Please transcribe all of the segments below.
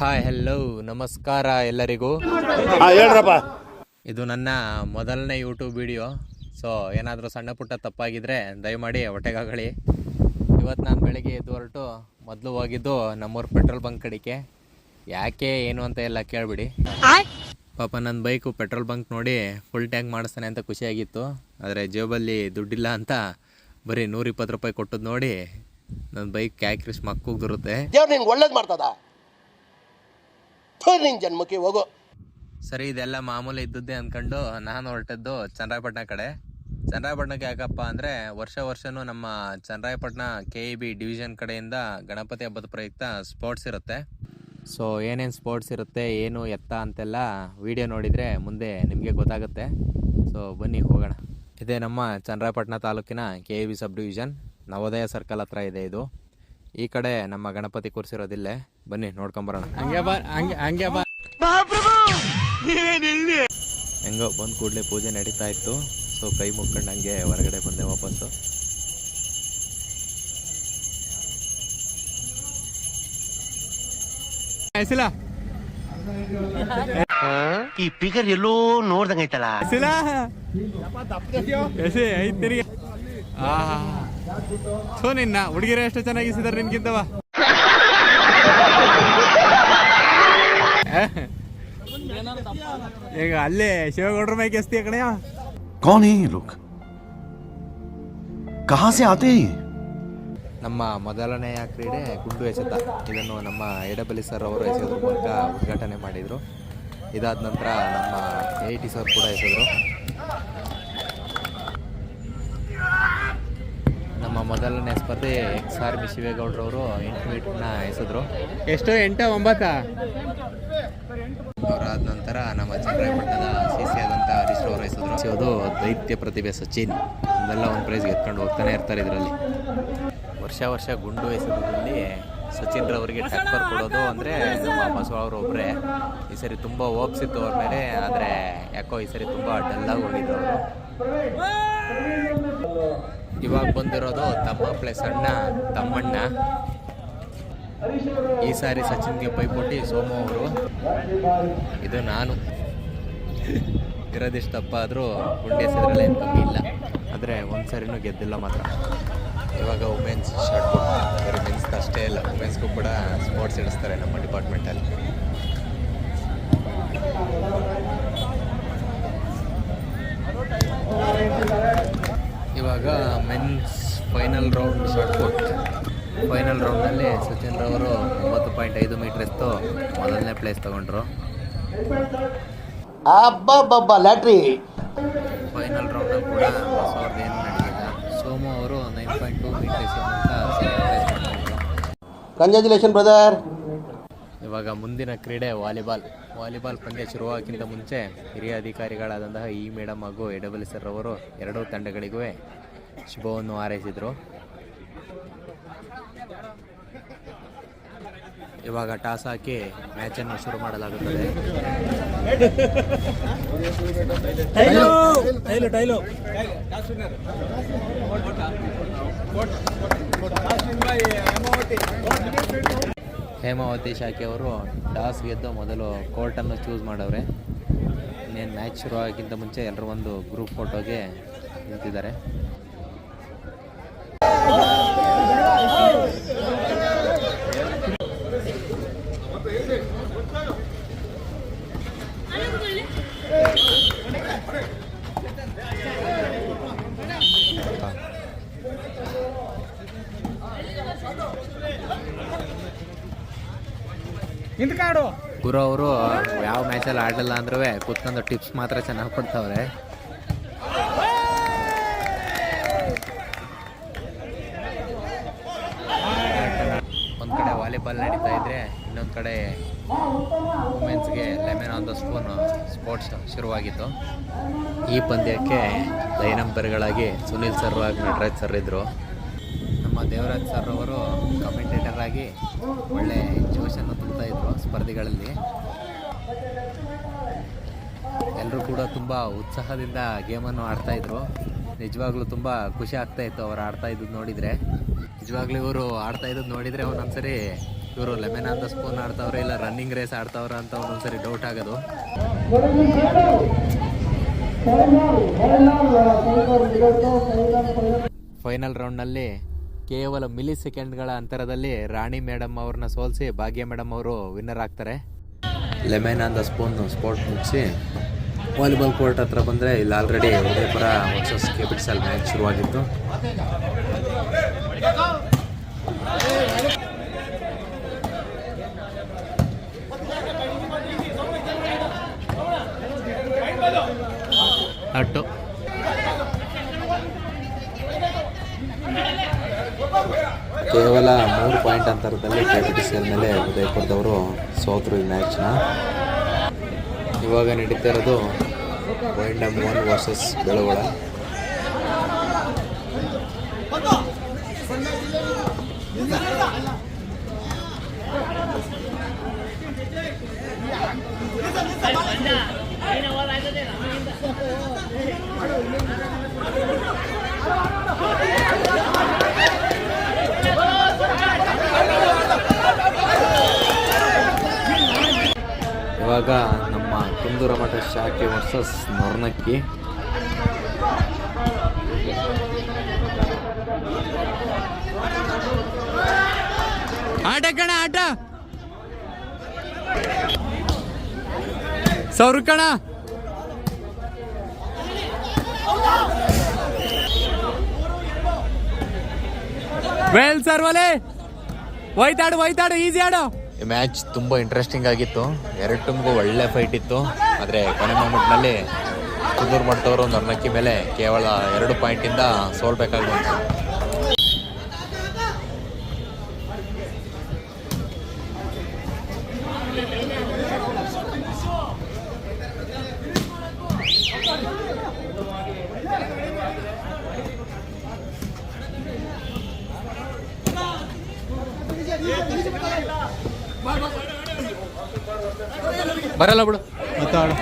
Hi hello ನಮಸ್ಕಾರ ಎಲ್ಲರಿಗೂ. ಹೇಳ್ರಪ್ಪ. ಇದು ನನ್ನ ಮೊದಲನೇ ಯೂಟ್ಯೂಬ್ ವಿಡಿಯೋ ಸೊ ಏನಾದರೂ ಸಣ್ಣ ಪುಟ್ಟ ತಪ್ಪಾಗಿದ್ದರೆ ದಯಮಾಡಿ ಹೊಟ್ಟೆಗಾಗಲಿ. ಇವತ್ತು ನಾನು ಬೆಳಗ್ಗೆ ಎದ್ದು ಹೊರಟು ಮೊದಲು ಹೋಗಿದ್ದು ನಮ್ಮೂರು ಪೆಟ್ರೋಲ್ ಬಂಕ್ ಕಡೆಗೆ. ಯಾಕೆ ಏನು ಅಂತ ಎಲ್ಲ ಕೇಳಿಬಿಡಿ. ಪಾಪ ನನ್ನ ಬೈಕು ಪೆಟ್ರೋಲ್ ಬಂಕ್ ನೋಡಿ ಫುಲ್ ಟ್ಯಾಂಕ್ ಮಾಡಿಸ್ತಾನೆ ಅಂತ ಖುಷಿಯಾಗಿತ್ತು. ಆದರೆ ಜೇಬಲ್ಲಿ ದುಡ್ಡಿಲ್ಲ ಅಂತ ಬರೀ ನೂರಿಪ್ಪತ್ತು ರೂಪಾಯಿ ಕೊಟ್ಟದ್ದು ನೋಡಿ ನನ್ನ ಬೈಕ್ ದೇವ್ರು ನಿನ್ಗೆ ಒಳ್ಳೇದು ಮಾಡ್ತದ? ನಿನ್ ಜನ್ಮಕ್ಕೆ ಹೋಗೋ. ಸರಿ, ಇದೆಲ್ಲ ಮಾಮೂಲಿ ಇದ್ದದ್ದೇ ಅಂದ್ಕೊಂಡು ನಾನು ಹೊರಟದ್ದು ಚನ್ನರಾಯಪಟ್ಟಣ ಕಡೆ. ಚಂದ್ರಾಯಪಟ್ಟಣಕ್ಕೆ ಯಾಕಪ್ಪ ಅಂದರೆ ವರ್ಷ ವರ್ಷನೂ ನಮ್ಮ Channarayapatna K E B division ಕಡೆಯಿಂದ ಗಣಪತಿ ಹಬ್ಬದ ಪ್ರಯುಕ್ತ ಸ್ಪೋರ್ಟ್ಸ್ ಇರುತ್ತೆ. ಸೊ ಏನೇನು ಸ್ಪೋರ್ಟ್ಸ್ ಇರುತ್ತೆ, ಏನು ಎತ್ತ ಅಂತೆಲ್ಲ ವಿಡಿಯೋ ನೋಡಿದರೆ ಮುಂದೆ ನಿಮಗೆ ಗೊತ್ತಾಗುತ್ತೆ. ಸೊ ಬನ್ನಿ, ಹೋಗೋಣ. ಇದೇ ನಮ್ಮ ಚನ್ನರಾಯಪಟ್ಟಣ ತಾಲೂಕಿನ K E B sub division Navodaya circle ಹತ್ರ ಇದೆ ಇದು. ಈ ಕಡೆ ನಮ್ಮ ಗಣಪತಿ ಕೂರಿಸಿರೋದಿಲ್ಲೇ. ಬನ್ನಿ ನೋಡ್ಕೊಂಬರೋಣ ಹಂಗೆ ಬಾ ಹಂಗೆ ಹಂಗೆ ಬಾ. ಹೆಂಗೋ ಬಂದ ಕೂಡಲೇ ಪೂಜೆ ನಡೀತಾ ಇತ್ತು. ಸೊ ಕೈ ಮುಕ್ಕೊಂಡು ಹಂಗೆ ಹೊರಗಡೆ ಬಂದೆ ವಾಪಸ್ಸು. ಈ ಫಿಗರ್ ಎಲ್ಲೋ ನೋಡ್ದಂಗೈತಲ್ಲ ಎಸೆ ಐದು ತಿರುಗಿ. ಸೊ ನಿನ್ನ ಹುಡುಗಿರ ಎಷ್ಟು ಚೆನ್ನಾಗಿಸಿದಾರೆ ನಿನ್ಗಿಂತವ? ಈಗ ಅಲ್ಲೇ ಶಿವಗೌಡ್ರ ಮೈ ಕೆಸ್ತಿ ಕಣೆಯ ಕೌನ್ ಹೇ ಲೋಕ್ ಕಹಾಸೆ ಆತೆ ನಮ್ಮ ಮೊದಲನೆಯ ಕ್ರೀಡೆ ಗುಂಡು ಎಸೆತ. ಇದನ್ನು ನಮ್ಮ ಎಡಬಲಿ ಸರ್ ಅವರು ಎಸೆಯೋದ್ರ ಮೂಲಕ ಉದ್ಘಾಟನೆ ಮಾಡಿದರು. ಇದಾದ ನಂತರ ನಮ್ಮ ಎ ಸರ್ ಕೂಡ ಎಸೆದರು. ನಮ್ಮ ಮೊದಲನೇ ಸ್ಪರ್ಧೆ ಎಕ್ಸ್ ಆರ್ ಬಿ ಶಿವೇಗೌಡ್ರವರು ಎಂಟು ಮೀಟರ್ನ ಎಸೆದರು. ಎಷ್ಟು? ಎಂಟು ಒಂಬತ್ತ? ಅವರಾದ ನಂತರ ನಮ್ಮ ಚಂದ್ರಾಯಪಟ್ಟಣದ ಸಿ ಸಿ ಆದಂಥ ಹರೀಶ್ ಅವರು ಎಸೆದ್ರು ದೈತ್ಯ ಪ್ರತಿಭೆ ಸಚಿನ್. ಅದೆಲ್ಲ ಒಂದು ಪ್ರೈಸ್ ಎತ್ಕೊಂಡು ಹೋಗ್ತಾನೆ ಇರ್ತಾರೆ ಇದರಲ್ಲಿ. ವರ್ಷ ವರ್ಷ ಗುಂಡು ಎಸೆತದಲ್ಲಿ ಸಚಿನ್ ರವರಿಗೆ ಟಕ್ಕರ್ ಕೊಡೋದು ಅಂದರೆ ನಮ್ಮ ಬಸವ ಅವರು ಒಬ್ಬರೇ ಈ ಸರಿ ತುಂಬ ಹೋಪ್ಸಿತ್ತು ಅವ್ರ ಮೇಲೆ, ಆದರೆ ಯಾಕೋ ಈ ಸರಿ ತುಂಬ ಡಲ್ಲಾಗಿ ಹೋಗಿದ್ರು ಅವರು. ಇವಾಗ ಬಂದಿರೋದು ತಮ್ಮ ಪ್ಲೇಸ್ ಅಣ್ಣ, ತಮ್ಮಣ್ಣ. ಈ ಸಾರಿ ಸಚಿನ್ಗೆ ಪೈಪೋಟಿ, ಸೋಮು ಅವರು. ಇದು ನಾನು. ಇರೋದಿಷ್ಟು ತಪ್ಪ ಆದರೂ ಗುಂಡೆ ಏನು ಕಮ್ಮಿ ಇಲ್ಲ. ಆದರೆ ಒಂದು ಸಾರಿನೂ ಗೆದ್ದಿಲ್ಲ ಮಾತ್ರ. ಇವಾಗ ವುಮೆನ್ಸ್ ಶರ್ಟ್ ಕೊಡ್ತಾರೆ. ಮೆನ್ಸ್ ಅಷ್ಟೇ ಇಲ್ಲ. ವುಮೆನ್ಸ್ಗೂ ಕೂಡ ಸ್ಪೋರ್ಟ್ಸ್ ಇಡಿಸ್ತಾರೆ ನಮ್ಮ ಡಿಪಾರ್ಟ್ಮೆಂಟಲ್ಲಿ ಇವಾಗ men's final round shot put final ರೌಂಡ್ನಲ್ಲಿ Sachin ರವರು ಒಂಬತ್ತು ಪಾಯಿಂಟ್ ಐದು ಮೀಟರ್ ಎತ್ತು ಮೊದಲನೇ ಪ್ಲೇಸ್ ತಗೊಂಡ್ರು. ಲ್ಯಾಟ್ರಿ. ಫೈನಲ್ ರೌಂಡಲ್ಲಿ ಕೂಡ ಸಾವಿರದ ಏನು ಸೋಮು ಅವರು nine point two meter congratulation brother ಇವಾಗ ಮುಂದಿನ ಕ್ರೀಡೆ ವಾಲಿಬಾಲ್. ವಾಲಿಬಾಲ್ ಪಂದ್ಯ ಶುರುವಾಗಕ್ಕಿಂತ ಮುಂಚೆ ಹಿರಿಯ ಅಧಿಕಾರಿಗಳಾದಂತಹ ಈ ಮೇಡಮ್ ಹಾಗೂ ಸರ್ ಅವರು ಎರಡೂ ತಂಡಗಳಿಗೂ ಶುಭವನ್ನು ಹಾರೈಸಿದರು. ಇವಾಗ ಟಾಸ್ ಹಾಕಿ ಮ್ಯಾಚನ್ನು ಶುರು ಮಾಡಲಾಗುತ್ತದೆ. ಹೇಮಾವತಿ ಶಾಖೆ ಅವರು ಟಾಸ್ ಗೆದ್ದು ಮೊದಲು ಕೋರ್ಟನ್ನು ಚೂಸ್ ಮಾಡವ್ರೆ. ಇನ್ನೇನು ಮ್ಯಾಚ್ ಶುರು ಆಗೋಕ್ಕಿಂತ ಮುಂಚೆ ಎಲ್ಲರೂ ಒಂದು ಗ್ರೂಪ್ ಫೋಟೋಗೆ ನಿಂತಿದ್ದಾರೆ. ಗುರು ಅವರು ಯಾವ ಮ್ಯಾಚಲ್ಲಿ ಆಡಲಿಲ್ಲ ಅಂದ್ರೂ ಕುತ್ಕೊಂಡು ಟಿಪ್ಸ್ ಮಾತ್ರ ಚೆನ್ನಾಗಿ ಕೊಡ್ತಾವ್ರೆ. ಒಂದು ಕಡೆ ವಾಲಿಬಾಲ್ ನಡೀತಾ ಇದ್ರೆ ಇನ್ನೊಂದು ಕಡೆ ವುಮೆನ್ಸ್ಗೆ lemon on the spoon sports ಶುರುವಾಗಿತ್ತು. ಈ ಪಂದ್ಯಕ್ಕೆ ಲೈನಂಪರ್ಗಳಾಗಿ ಸುನಿಲ್ ಸರ್ ನಟರಾಜ್ ಸರ್ ಇದ್ದರು ದೇವರಾಜ್ ಸರ್ ಅವರು ಕಮೆಂಟೇಟರ್ ಆಗಿ ಒಳ್ಳೆ ಜೋಶನ್ನು ತುಂಬ್ತಾ ಇದ್ರು ಸ್ಪರ್ಧೆಗಳಲ್ಲಿ. ಎಲ್ಲರೂ ಕೂಡ ತುಂಬ ಉತ್ಸಾಹದಿಂದ ಗೇಮನ್ನು ಆಡ್ತಾ ಇದ್ರು. ನಿಜವಾಗ್ಲೂ ತುಂಬ ಖುಷಿ ಆಗ್ತಾ ಇತ್ತು ಅವ್ರು ಆಡ್ತಾ ಇದ್ದದ್ದು ನೋಡಿದರೆ. ನಿಜವಾಗ್ಲೂ ಇವರು ಆಡ್ತಾ ಇದ್ದದ್ದು ನೋಡಿದರೆ ಒಂದೊಂದ್ಸರಿ ಇವರು ಆನ್ ದ ಸ್ಪೂನ್ ಆಡ್ತಾವ್ರೆ ಇಲ್ಲ ರನ್ನಿಂಗ್ ರೇಸ್ ಆಡ್ತಾವ್ರ ಅಂತ ಒಂದೊಂದ್ಸರಿ ಡೌಟ್ ಆಗೋದು. ಫೈನಲ್ ರೌಂಡ್ನಲ್ಲಿ ಕೇವಲ ಮಿಲಿ ಸೆಕೆಂಡ್ಗಳ ಅಂತರದಲ್ಲಿ ರಾಣಿ ಮೇಡಮ್ ಅವ್ರನ್ನ ಸೋಲಿಸಿ ಭಾಗ್ಯ ಮೇಡಮ್ ಅವರು ವಿನ್ನರ್ ಆಗ್ತಾರೆ. ಲೆಮನ್ ದ ಸ್ಪೂನ್ ಸ್ಪೋರ್ಟ್ ಮುಗಿಸಿ ವಾಲಿಬಾಲ್ ಕೋರ್ಟ್ ಹತ್ರ ಬಂದರೆ ಇಲ್ಲಿ already Udayapura versus KPTCL match ಶುರುವಾಗಿತ್ತು. ಕೇವಲ ಮೂರು ಪಾಯಿಂಟ್ ಅಂತರದಲ್ಲಿ ಸಿ ಮೇಲೆ ಉದಯಪುರದವರು ಸೋತರು ಈ ಮ್ಯಾಚ್ನ ಇವಾಗ ನಡೀತಾ ಇರೋದು ವೈಂಡಮ್ ಒನ್ ವರ್ಸಸ್ ಬೆಳಗೊಳ. ಇವಾಗ ನಮ್ಮ ಕುಂದೂರ ಮಠ ಶಾಖೆ ವರ್ಸಸ್ ನರ್ನಕ್ಕಿ. ಆಟ ಕಣ, ಆಟ. ಸೌರ ಕಣ. ವೇಲ್ ಸರ್ ಒಲೆ. ಹೋಯ್ತಾಡು ಹೋಯ್ತಾಡು ಈಸಿ ಆಡು. ಈ ಮ್ಯಾಚ್ ತುಂಬ ಇಂಟ್ರೆಸ್ಟಿಂಗ್ ಆಗಿತ್ತು. ಎರಡು ಟೀಮ್ಗೂ ಒಳ್ಳೆ ಫೈಟ್ ಇತ್ತು. ಆದರೆ ಕೊನೆ ಮೂಮೆಂಟ್ನಲ್ಲಿ ಕುಂದೂರು ಮಾಡ್ತವರು ನರ್ನಕ್ಕಿ ಮೇಲೆ ಕೇವಲ ಎರಡು ಪಾಯಿಂಟಿಂದ ಸೋಲ್ಬೇಕಾಗಿ ಬಂತು ಬರಲ್ಲ ಬಿಡು. ಮತ್ತಾಡು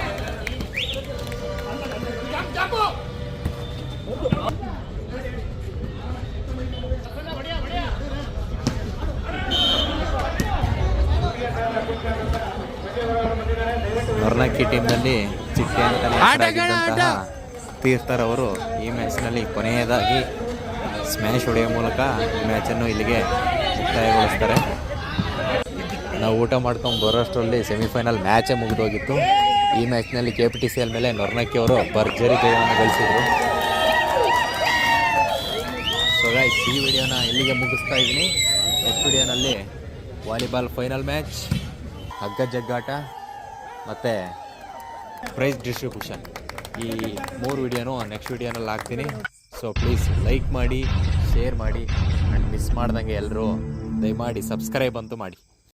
ನೊರ್ನಕ್ಕಿ ಟೀಮ್ನಲ್ಲಿ ಚಿಟ್ಟೆ ಅಂತ ತೀರ್ಥರ್ ಅವರು ಈ ಮ್ಯಾಚ್ನಲ್ಲಿ ಕೊನೆಯದಾಗಿ ಸ್ಮ್ಯಾಶ್ ಹೊಡೆಯುವ ಮೂಲಕ ಈ ಮ್ಯಾಚನ್ನು ಇಲ್ಲಿಗೆ ಮುಕ್ತಾಯಗೊಳಿಸ್ತಾರೆ. ನಾವು ಊಟ ಮಾಡ್ಕೊಂಡು ಬರೋಷ್ಟರಲ್ಲಿ ಸೆಮಿಫೈನಲ್ ಮ್ಯಾಚೇ ಮುಗಿದೋಗಿತ್ತು. ಈ ಮ್ಯಾಚ್ನಲ್ಲಿ K P T C L ಮೇಲೆ ನೊರ್ನಕ್ಕಿ ಅವರು ಭರ್ಜರಿ ಜಯವನ್ನು ಗಳಿಸಿದರು. ಸೊ ಗೈಸ್ ಈ ವಿಡಿಯೋನ ಇಲ್ಲಿಗೆ ಮುಗಿಸ್ತಾ ಇದ್ದೀನಿ. ನೆಕ್ಸ್ಟ್ ವಿಡಿಯೋನಲ್ಲಿ ವಾಲಿಬಾಲ್ ಫೈನಲ್ ಮ್ಯಾಚ್ ಹಗ್ಗ ಜಗ್ಗಾಟ, ಮತ್ತು ಪ್ರೈಸ್ ಡಿಸ್ಟ್ರಿಬ್ಯೂಷನ್ ಈ ಮೂರು ವಿಡಿಯೋನೂ ನೆಕ್ಸ್ಟ್ ವಿಡಿಯೋನಲ್ಲಿ ಹಾಕ್ತೀನಿ. ಸೊ ಪ್ಲೀಸ್ ಲೈಕ್ ಮಾಡಿ ಶೇರ್ ಮಾಡಿ ಆ್ಯಂಡ್ ಮಿಸ್ ಮಾಡ್ದಂಗೆ ಎಲ್ಲರೂ ದಯಮಾಡಿ ಸಬ್ಸ್ಕ್ರೈಬ್ ಅಂತೂ ಮಾಡಿ.